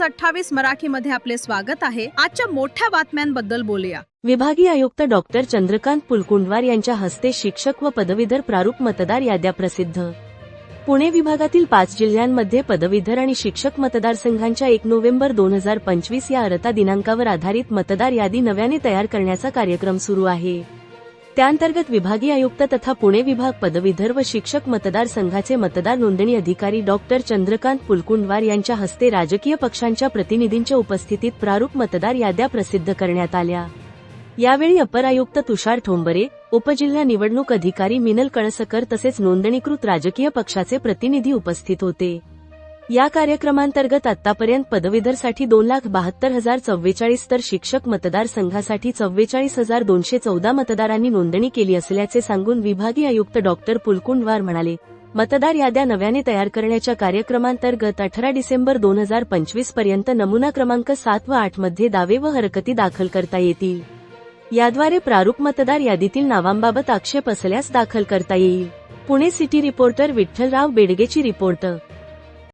News अठ्ठावीस मराठी मध्ये आपले स्वागत आहे. आजच्या मोठ्या बातम्यांबद्दल बोलूया. विभागीय आयुक्त डॉक्टर चंद्रकांत पुलकुंडवार यांच्या हस्ते शिक्षक व पदवीधर प्रारूप मतदार याद्या प्रसिद्ध. पुणे विभागातील पाच जिल्ह्यांमध्ये पदवीधर आणि शिक्षक मतदारसंघांच्या एक नोव्हेंबर दोन हजार पंचवीस या अर्ता दिनांकावर आधारित मतदार यादी नव्याने तयार करण्याचा कार्यक्रम सुरू आहे. त्याअंतर्गत विभागीय आयुक्त तथा पुणे विभाग पदवीधर व शिक्षक मतदारसंघाचे मतदार नोंदणी अधिकारी डॉक्टर चंद्रकांत पुलकुंडवार यांच्या हस्ते राजकीय पक्षांच्या प्रतिनिधींच्या उपस्थितीत प्रारूप मतदार याद्या प्रसिद्ध करण्यात आल्या. यावेळी अपर आयुक्त तुषार ठोंबरे उपजिल्हा निवडणूक अधिकारी मिनल कळसकर तसेच नोंदणीकृत राजकीय पक्षाचे प्रतिनिधी उपस्थित होते. या कार्यक्रमांतर्गत आतापर्यंत पदवीधरसाठी दोन लाख बहात्तर हजार चव्वेचाळीस तर शिक्षक मतदारसंघासाठी चव्वेचाळीस हजार दोनशे चौदा मतदारांनी नोंदणी केली असल्याचे सांगून विभागीय आयुक्त डॉक्टर पुलकुंडवार म्हणाले मतदार याद्या नव्याने तयार करण्याच्या कार्यक्रमांतर्गत अठरा डिसेंबर दोन हजार पंचवीसपर्यंत नमुना क्रमांक सात व आठमध्ये दावे व हरकती दाखल करता येतील. याद्वारे प्रारूप मतदार यादीतील नावांबाबत आक्षेप असल्यास दाखल करता येईल. पुणे सिटी रिपोर्टर विठ्ठलराव बेडगेची रिपोर्ट